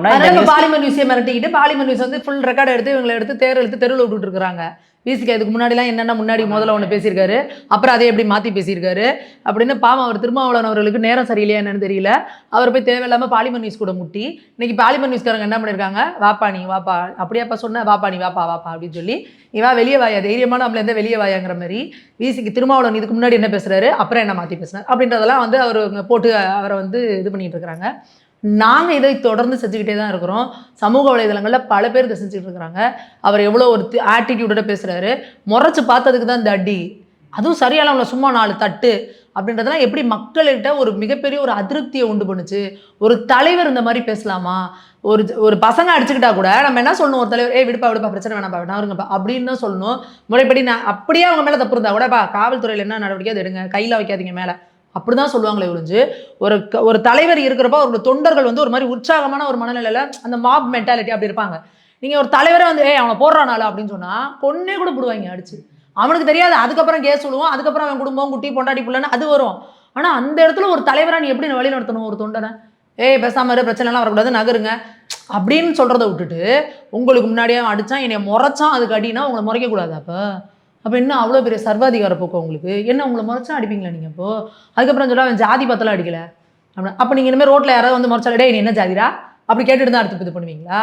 Polymer நியூஸை மிரட்டிக்கிட்டு polymer news வந்து ஃபுல் ரெக்கார்ட் எடுத்து இவங்களை எடுத்து தேர் எடுத்து தெருவில் விட்டுட்டு இருக்காங்க. விசிக்கு அதுக்கு முன்னாடிலாம் என்னென்ன முன்னாடி முதல்ல ஒன்று பேசியிருக்காரு அப்புறம் அதை எப்படி மாற்றி பேசியிருக்காரு அப்படின்னு பாவம் அவர் திருமாவளவன் அவர்களுக்கு நேரம் சரியில்லையா என்னன்னு தெரியல. அவர் போய் தேவையில்லாமல் பாலிமர் நியூஸ் கூட முட்டி இன்னைக்கு பாலிமர் நியூஸ்காரங்க என்ன பண்ணியிருக்காங்க வாப்பா நீ வாப்பா அப்படியாப்பா சொன்ன வாப்பா நீ வாப்பா வாப்பா அப்படின்னு சொல்லி இவா வெளியே வாயா தைரியமான நம்மள எந்த வெளியே வாயாங்கிற மாதிரி விசிக்கு திருமாவளவன் இதுக்கு முன்னாடி என்ன பேசுறாரு அப்புறம் என்ன மாற்றி பேசுனார் அப்படின்றதெல்லாம் வந்து அவர் போட்டு அவரை வந்து இது பண்ணிட்டு இருக்கிறாங்க நாங்கள் இதை தொடர்ந்து செஞ்சுக்கிட்டே தான் இருக்கிறோம். சமூக வலைதளங்களில் பல பேர் இதை செஞ்சுட்டு இருக்கிறாங்க. அவர் எவ்வளோ ஒரு ஆட்டிடியூடோட பேசுகிறாரு முறைச்சு பார்த்ததுக்கு தான் இந்த அடி. அதுவும் சரியான அவங்கள சும்மா நாலு தட்டு அப்படின்றதெல்லாம் எப்படி மக்கள்கிட்ட ஒரு மிகப்பெரிய ஒரு அதிருப்தியை உண்டு பண்ணுச்சு? ஒரு தலைவர் இந்த மாதிரி பேசலாமா? ஒரு ஒரு பசங்க அடிச்சுக்கிட்டா கூட நம்ம என்ன சொல்லணும்? ஒரு தலைவர் ஏ விடுப்பா விடுப்பா பிரச்சனை வேணாம்ப்பா வேணா இருங்கப்பா அப்படின்னு தான் சொல்லணும். முறைப்படி நான் அப்படியே அவங்க மேலே தப்பு இருந்தா கூடப்பா காவல்துறையில் என்ன நடவடிக்கை எடுங்க. கையில் வைக்காதீங்க மேலே. அப்படி தான் சொல்லுவாங்களே ஒழிஞ்சு ஒரு க- ஒரு தலைவர் இருக்கிறப்ப அவரோட தொண்டர்கள் வந்து ஒரு மாதிரி உற்சாகமான ஒரு மனநிலையில் அந்த மாப் மென்டாலிட்டி அப்படி இருப்பாங்க. நீங்கள் ஒரு தலைவரே வந்து ஏய் அவனை போடுறானால அப்படின்னு சொன்னால் பொண்ணே கூட போடுவாங்க அடிச்சு. அவனுக்கு தெரியாது அதுக்கப்புறம் கேஸ் சொல்லுவோம் அதுக்கப்புறம் அவன் குடும்பம் குட்டி பொண்டாட்டி பிள்ளைன்னு அது வரும். ஆனால் அந்த இடத்துல ஒரு தலைவராக நீ எப்படி வழி நடத்தணும் ஒரு தொண்டனை? ஏய் பேசாமல் இரு பிரச்சனைலாம் வரக்கூடாது நகருங்க. அப்படின்னு சொல்கிறத விட்டுட்டு உங்களுக்கு முன்னாடியே அவன் என்னை முறைச்சான் அதுக்கு அடினா உங்களை முறைக்கக்கூடாது கூடாது அப்போ என்ன அவ்வளோ பெரிய சர்வாதிகார போக்கு உங்களுக்கு? என்ன உங்களை முறைச்சா அடிப்பீங்களா நீங்கள் இப்போது அதுக்கப்புறம் சொல்ல அவன் ஜாதி பத்தலாம் அடிக்கல. அப்படி அப்போ நீங்கள் இனிமேல் ரோட்டில் யாராவது வந்து முறைச்சாலே நீ என்ன ஜாதிடா? அப்படி கேட்டுட்டு தான் அடுத்து இது பண்ணுவீங்களா?